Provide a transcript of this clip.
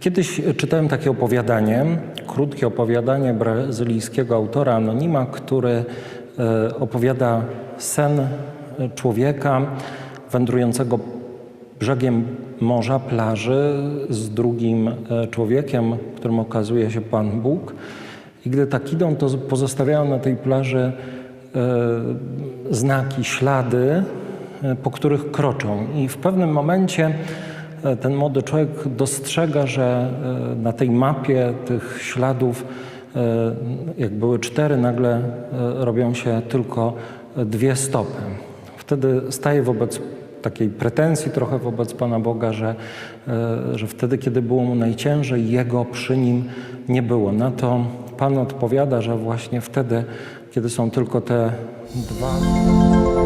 Kiedyś czytałem takie opowiadanie, krótkie opowiadanie brazylijskiego autora Anonima, który opowiada sen człowieka wędrującego brzegiem morza, plaży z drugim e, człowiekiem, którym okazuje się Pan Bóg. I gdy tak idą, to pozostawiają na tej plaży e, znaki, ślady, e, po których kroczą. I w pewnym momencie e, ten młody człowiek dostrzega, że e, na tej mapie tych śladów, e, jak były cztery, nagle e, robią się tylko dwie stopy. Wtedy staje wobec takiej pretensji trochę wobec Pana Boga, że, e, że wtedy, kiedy było mu najciężej, Jego przy nim nie było. Na to Pan odpowiada, że właśnie wtedy, kiedy są tylko te dwa.